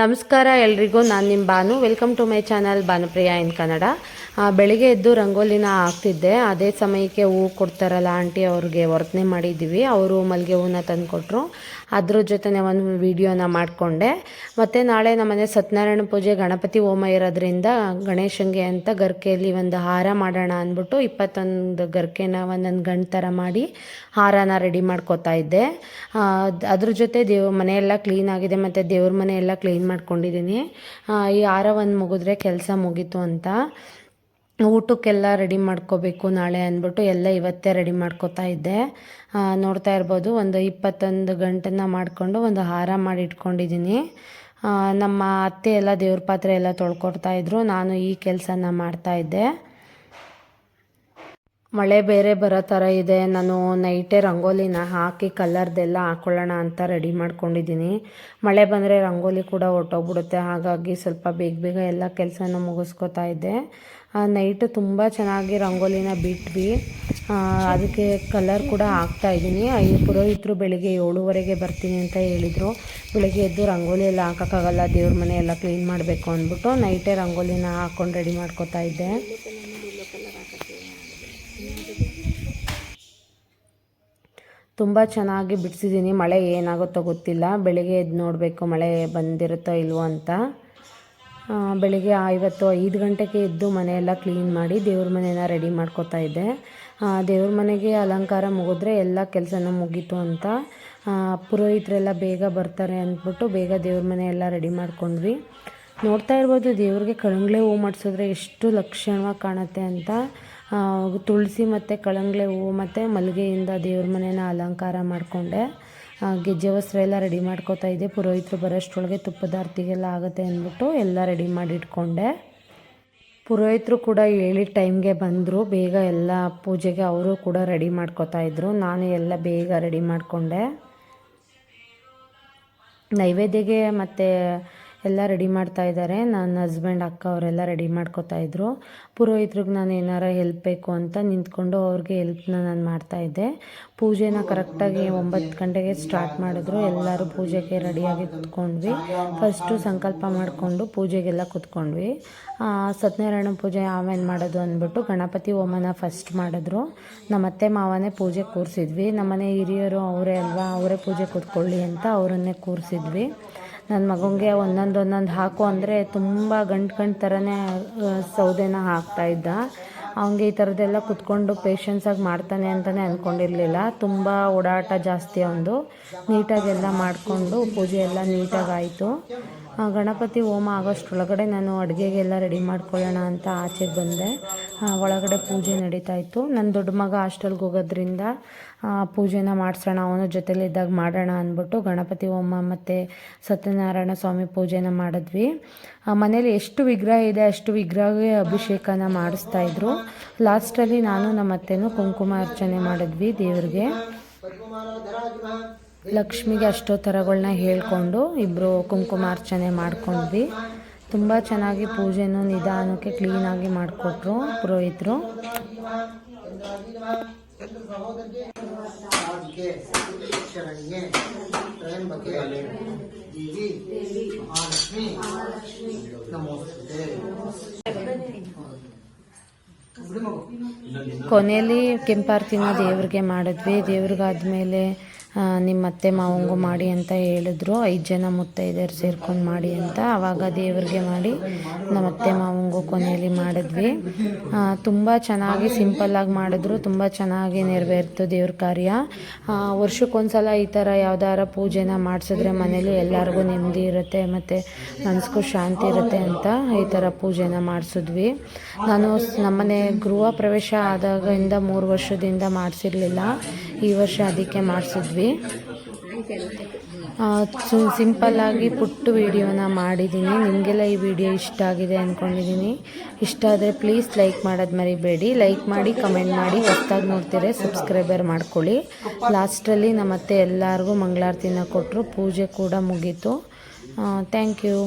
ನಮಸ್ಕಾರ ಎಲ್ರಿಗೂ, ನಾನು ನಿಮ್ಮ Banu. Welcome to my channel Bhanupriya in Kannada. ಬೆಳಿಗ್ಗೆ ಎದ್ದು ರಂಗೋಲಿನ ಹಾಕ್ತಿದ್ದೆ. ಅದೇ ಸಮಯಕ್ಕೆ ಹೂವು ಕೊಡ್ತಾರಲ್ಲ ಆಂಟಿ ಅವ್ರಿಗೆ ವರ್ತನೆ ಮಾಡಿದ್ದೀವಿ. ಅವರು ಮಲ್ಲಿಗೆ ಹೂವನ್ನ ತಂದುಕೊಟ್ರು. ಅದ್ರ ಜೊತೆನೆ ಒಂದು ವಿಡಿಯೋನ ಮಾಡಿಕೊಂಡೆ. ಮತ್ತು ನಾಳೆ ನಮ್ಮನೆ ಸತ್ಯನಾರಾಯಣ ಪೂಜೆ ಗಣಪತಿ ಹೋಮ ಇರೋದ್ರಿಂದ ಗಣೇಶಂಗೆ ಅಂತ ಗರ್ಕೆಯಲ್ಲಿ ಒಂದು ಹಾರ ಮಾಡೋಣ ಅಂದ್ಬಿಟ್ಟು ಇಪ್ಪತ್ತೊಂದು ಗರ್ಕೆನ ಒಂದೊಂದು ಗಂಟು ಥರ ಮಾಡಿ ಹಾರನ ರೆಡಿ ಮಾಡ್ಕೋತಾ ಇದ್ದೆ. ಅದ್ರ ಜೊತೆ ದೇವ್, ಮನೆಯೆಲ್ಲ ಕ್ಲೀನ್ ಆಗಿದೆ. ಮತ್ತು ದೇವ್ರ ಮನೆ ಎಲ್ಲ ಕ್ಲೀನ್ ಮಾಡ್ಕೊಂಡಿದ್ದೀನಿ ಈ ಹಾರ ಒಂದು ಮುಗಿದ್ರೆ ಕೆಲಸ ಮುಗೀತು ಅಂತ. ಊಟಕ್ಕೆಲ್ಲ ರೆಡಿ ಮಾಡ್ಕೋಬೇಕು ನಾಳೆ ಅಂದ್ಬಿಟ್ಟು ಎಲ್ಲ ಇವತ್ತೇ ರೆಡಿ ಮಾಡ್ಕೋತಾ ಇದ್ದೆ. ನೋಡ್ತಾ ಇರ್ಬೋದು ಒಂದು ಇಪ್ಪತ್ತೊಂದು ಗಂಟನ್ನ ಮಾಡಿಕೊಂಡು ಒಂದು ಹಾರ ಮಾಡಿ ಇಟ್ಕೊಂಡಿದ್ದೀನಿ ನಮ್ಮ ಅತ್ತೆ ಎಲ್ಲ ದೇವ್ರ ಪಾತ್ರೆ ಎಲ್ಲ ತೊಳ್ಕೊಡ್ತಾ ಇದ್ರು. ನಾನು ಈ ಕೆಲಸನ ಮಾಡ್ತಾ ಇದ್ದೆ. ಮಳೆ ಬೇರೆ ಬರೋ ಥರ ಇದೆ. ನಾನು ನೈಟೇ ರಂಗೋಲಿನ ಹಾಕಿ ಕಲರ್ದೆಲ್ಲ ಹಾಕೊಳ್ಳೋಣ ಅಂತ ರೆಡಿ ಮಾಡ್ಕೊಂಡಿದ್ದೀನಿ. ಮಳೆ ಬಂದರೆ ರಂಗೋಲಿ ಕೂಡ ಹೊರ್ಟೋಗ್ಬಿಡುತ್ತೆ ಹಾಗಾಗಿ ಸ್ವಲ್ಪ ಬೇಗ ಬೇಗ ಎಲ್ಲ ಕೆಲಸನ ಮುಗಿಸ್ಕೊತಾ ಇದ್ದೆ. ನೈಟು ತುಂಬ ಚೆನ್ನಾಗಿ ರಂಗೋಲಿನ ಬಿಟ್ವಿ. ಅದಕ್ಕೆ ಕಲರ್ ಕೂಡ ಹಾಕ್ತಾ ಇದ್ದೀನಿ. ಐದು ಪುರೋಹಿತರು ಬೆಳಿಗ್ಗೆ ಏಳುವರೆಗೆ ಬರ್ತೀನಿ ಅಂತ ಹೇಳಿದರು. ಬೆಳಿಗ್ಗೆ ಎದ್ದು ರಂಗೋಲಿ ಎಲ್ಲ ಹಾಕೋಕ್ಕಾಗಲ್ಲ, ದೇವ್ರ ಮನೆ ಎಲ್ಲ ಕ್ಲೀನ್ ಮಾಡಬೇಕು ಅಂದ್ಬಿಟ್ಟು ನೈಟೇ ರಂಗೋಲಿನ ಹಾಕ್ಕೊಂಡು ರೆಡಿ ಮಾಡ್ಕೊತಾ ಇದ್ದೆ. ತುಂಬ ಚೆನ್ನಾಗಿ ಬಿಡಿಸಿದ್ದೀನಿ. ಮಳೆ ಏನಾಗುತ್ತೋ ಗೊತ್ತಿಲ್ಲ. ಬೆಳಿಗ್ಗೆ ಎದ್ದು ನೋಡಬೇಕು ಮಳೆ ಬಂದಿರುತ್ತೋ ಇಲ್ವೋ ಅಂತ. ಬೆಳಿಗ್ಗೆ ಐವತ್ತು ಐದು ಗಂಟೆಗೆ ಎದ್ದು ಮನೆಯೆಲ್ಲ ಕ್ಲೀನ್ ಮಾಡಿ ದೇವ್ರ ಮನೆನ ರೆಡಿ ಮಾಡ್ಕೋತಾ ಇದ್ದೆ. ದೇವ್ರ ಮನೆಗೆ ಅಲಂಕಾರ ಮುಗಿದ್ರೆ ಎಲ್ಲ ಕೆಲಸನೂ ಮುಗೀತು ಅಂತ. ಪುರೋಹಿತರೆಲ್ಲ ಬೇಗ ಬರ್ತಾರೆ ಅಂದ್ಬಿಟ್ಟು ಬೇಗ ದೇವ್ರ ಮನೆ ಎಲ್ಲ ರೆಡಿ ಮಾಡ್ಕೊಂಡ್ವಿ. ನೋಡ್ತಾ ಇರ್ಬೋದು ದೇವ್ರಿಗೆ ಕಳಂಗ್ಳೆ ಹೂ ಮಾಡಿಸಿದ್ರೆ ಎಷ್ಟು ಲಕ್ಷಣವಾಗಿ ಕಾಣುತ್ತೆ ಅಂತ. ತುಳಸಿ ಮತ್ತು ಕಳಂಗ್ಳೆ ಹೂವು ಮತ್ತು ಮಲ್ಲಿಗೆಯಿಂದ ದೇವ್ರ ಮನೇನ ಅಲಂಕಾರ ಮಾಡಿಕೊಂಡೆ. ಗೆಜ್ಜೆ ವಸ್ತ್ರ ಎಲ್ಲ ರೆಡಿ ಮಾಡ್ಕೋತಾ ಇದ್ದೆ. ಪುರೋಹಿತರು ಬರೋಷ್ಟರೊಳಗೆ ತುಪ್ಪದ ಆರತಿಗೆಲ್ಲ ಆಗುತ್ತೆ ಅಂದ್ಬಿಟ್ಟು ಎಲ್ಲ ರೆಡಿ ಮಾಡಿ ಇಟ್ಕೊಂಡೆ. ಪುರೋಹಿತರು ಕೂಡ ಹೇಳಿದ ಟೈಮ್ಗೆ ಬಂದರು. ಬೇಗ ಎಲ್ಲ ಪೂಜೆಗೆ ಅವರು ಕೂಡ ರೆಡಿ ಮಾಡ್ಕೋತಾ ಇದ್ದರು ನಾನು ಎಲ್ಲ ಬೇಗ ರೆಡಿ ಮಾಡಿಕೊಂಡೆ. ನೈವೇದ್ಯಗೆ ಮತ್ತು ಎಲ್ಲ ರೆಡಿ ಮಾಡ್ತಾ ಇದ್ದಾರೆ ನನ್ನ ಹಸ್ಬೆಂಡ್ ಅಕ್ಕ ಅವರೆಲ್ಲ ರೆಡಿ ಮಾಡ್ಕೋತಾ ಇದ್ರು. ಪುರೋಹಿತ್ರಿಗೆ ನಾನು ಏನಾರ ಹೆಲ್ಪ್ ಬೇಕು ಅಂತ ನಿಂತ್ಕೊಂಡು ಅವ್ರಿಗೆ ಹೆಲ್ಪ್ನ ನಾನು ಮಾಡ್ತಾಯಿದ್ದೆ ಪೂಜೆನ ಕರೆಕ್ಟಾಗಿ ಒಂಬತ್ತು ಗಂಟೆಗೆ ಸ್ಟಾರ್ಟ್ ಮಾಡಿದ್ರು. ಎಲ್ಲರೂ ಪೂಜೆಗೆ ರೆಡಿಯಾಗಿ ಕುತ್ಕೊಂಡ್ವಿ. ಫಸ್ಟು ಸಂಕಲ್ಪ ಮಾಡಿಕೊಂಡು ಪೂಜೆಗೆಲ್ಲ ಕುತ್ಕೊಂಡ್ವಿ. ಸತ್ಯನಾರಾಯಣ ಪೂಜೆ ಆಮೇಲೆ ಮಾಡೋದು ಅಂದ್ಬಿಟ್ಟು ಗಣಪತಿ ಹೋಮನ ಫಸ್ಟ್ ಮಾಡಿದ್ರು. ನಮ್ಮ ಅತ್ತೆ ಮಾವನೇ ಪೂಜೆ ಕೂರಿಸಿದ್ವಿ. ನಮ್ಮನೆ ಹಿರಿಯರು ಅವರೇ ಅಲ್ವಾ, ಅವರೇ ಪೂಜೆ ಕೂತ್ಕೊಳ್ಳಿ ಅಂತ ಅವರನ್ನೇ ಕೂರಿಸಿದ್ವಿ. ನನ್ನ ಮಗನಿಗೆ ಒಂದೊಂದು ಒಂದೊಂದು ಹಾಕು ಅಂದರೆ ತುಂಬ ಗಂಟು ಗಂಟು ಥರನೇ ಸೌದೆನ ಹಾಕ್ತಾ ಇದ್ದ. ಅವನಿಗೆ ಈ ಥರದ್ದೆಲ್ಲ ಕುತ್ಕೊಂಡು ಪೇಷನ್ಸಾಗಿ ಮಾಡ್ತಾನೆ ಅಂತಲೇ ಅಂದ್ಕೊಂಡಿರಲಿಲ್ಲ ತುಂಬ ಓಡಾಟ ಜಾಸ್ತಿ ಅವನದು ನೀಟಾಗೆಲ್ಲ ಮಾಡಿಕೊಂಡು ಪೂಜೆ ಎಲ್ಲ ನೀಟಾಗಿ ಆಯಿತು ಗಣಪತಿ ಹೋಮ ಆಗೋಷ್ಟ್ರೊಳಗಡೆ ನಾನು ಅಡುಗೆಗೆಲ್ಲ ರೆಡಿ ಮಾಡ್ಕೊಳ್ಳೋಣ ಅಂತ ಆಚೆಗೆ ಬಂದೆ. ಒಳಗಡೆ ಪೂಜೆ ನಡೀತಾ ಇತ್ತು. ನನ್ನ ದೊಡ್ಡ ಮಗ ಹಾಸ್ಟೆಲ್ಗೆ ಹೋಗೋದ್ರಿಂದ ಪೂಜೆನ ಮಾಡಿಸೋಣ, ಅವನ ಜೊತೆಲಿದ್ದಾಗ ಮಾಡೋಣ ಅಂದ್ಬಿಟ್ಟು ಗಣಪತಿ ಹೋಮ ಮತ್ತು ಸತ್ಯನಾರಾಯಣ ಸ್ವಾಮಿ ಪೂಜೆನ ಮಾಡಿದ್ವಿ. ಮನೇಲಿ ಎಷ್ಟು ವಿಗ್ರಹ ಇದೆ, ಅಷ್ಟು ವಿಗ್ರಹಕ್ಕೆ ಅಭಿಷೇಕನ ಮಾಡಿಸ್ತಾ ಇದ್ರು. ಲಾಸ್ಟಲ್ಲಿ ನಾನು ನಮ್ಮ ಅತ್ತೆನೂ ಕುಂಕುಮ ಅರ್ಚನೆ ಮಾಡಿದ್ವಿ ದೇವ್ರಿಗೆ. ಲಕ್ಷ್ಮಿಗೆ ಅಷ್ಟೋ ಥರಗಳನ್ನ ಹೇಳ್ಕೊಂಡು ಇಬ್ಬರು ಕುಂಕುಮಾರ್ಚನೆ ಮಾಡ್ಕೊಂಡ್ವಿ. ತುಂಬ ಚೆನ್ನಾಗಿ ಪೂಜೆನೂ ನಿಧಾನಕ್ಕೆ ಕ್ಲೀನಾಗಿ ಮಾಡಿಕೊಟ್ರು ಪುರೋಹಿತರು. ಕೊನೆಯಲ್ಲಿ ಕೆಂಪಾರ್ತಿನ ದೇವ್ರಿಗೆ ಮಾಡಿದ್ವಿ. ದೇವ್ರಿಗಾದ್ಮೇಲೆ ನಿಮ್ಮ ಅತ್ತೆ ಮಾವಂಗು ಮಾಡಿ ಅಂತ ಹೇಳಿದ್ರು. ಐದು ಜನ ಮುತ್ತೈದೆಯರು ಸೇರ್ಕೊಂಡು ಮಾಡಿ ಅಂತ ಆವಾಗ ದೇವ್ರಿಗೆ ಮಾಡಿ ನಮ್ಮ ಅತ್ತೆ ಮಾವಂಗು ಕೊನೆಯಲ್ಲಿ ಮಾಡಿದ್ವಿ. ತುಂಬ ಚೆನ್ನಾಗಿ ಸಿಂಪಲ್ಲಾಗಿ ಮಾಡಿದ್ರು. ತುಂಬ ಚೆನ್ನಾಗಿ ನೆರವೇರ್ತು ದೇವ್ರ ಕಾರ್ಯ. ವರ್ಷಕ್ಕೊಂದ್ಸಲ ಈ ಥರ ಯಾವ್ದಾರ ಪೂಜೆನ ಮಾಡಿಸಿದ್ರೆ ಮನೇಲಿ ಎಲ್ಲರಿಗೂ ನೆಮ್ಮದಿ ಇರುತ್ತೆ ಮತ್ತು ಮನಸ್ಗೂ ಶಾಂತಿ ಇರುತ್ತೆ ಅಂತ ಈ ಥರ ಪೂಜೆನ ಮಾಡಿಸಿದ್ವಿ. ನಾನು ನಮ್ಮನೆ ಗೃಹ ಪ್ರವೇಶ ಆದಾಗಿಂದ ಮೂರು ವರ್ಷದಿಂದ ಮಾಡಿಸಿರ್ಲಿಲ್ಲ. ಈ ವರ್ಷ ಅದಕ್ಕೆ ಮಾಡಿಸಿದ್ವಿ. ಸಿಂಪಲ್ಲಾಗಿ ಪುಟ್ಟು ವೀಡಿಯೋನ ಮಾಡಿದ್ದೀನಿ ನಿಮಗೆಲ್ಲ ಈ ವಿಡಿಯೋ ಇಷ್ಟ ಆಗಿದೆ ಅಂದ್ಕೊಂಡಿದ್ದೀನಿ ಇಷ್ಟ ಆದರೆ ಪ್ಲೀಸ್ ಲೈಕ್ ಮಾಡೋದು ಮರಿಬೇಡಿ. ಲೈಕ್ ಮಾಡಿ, ಕಮೆಂಟ್ ಮಾಡಿ, ಹೊಸ್ದಾಗಿ ನೋಡ್ತೀರ ಸಬ್ಸ್ಕ್ರೈಬರ್ ಮಾಡ್ಕೊಳ್ಳಿ. ಲಾಸ್ಟಲ್ಲಿ ನಮ್ಮ ಅತ್ತೆ ಎಲ್ಲರಿಗೂ ಮಂಗಳಾರತಿನ ಕೊಟ್ಟರು ಪೂಜೆ ಕೂಡ ಮುಗೀತು. Thank you.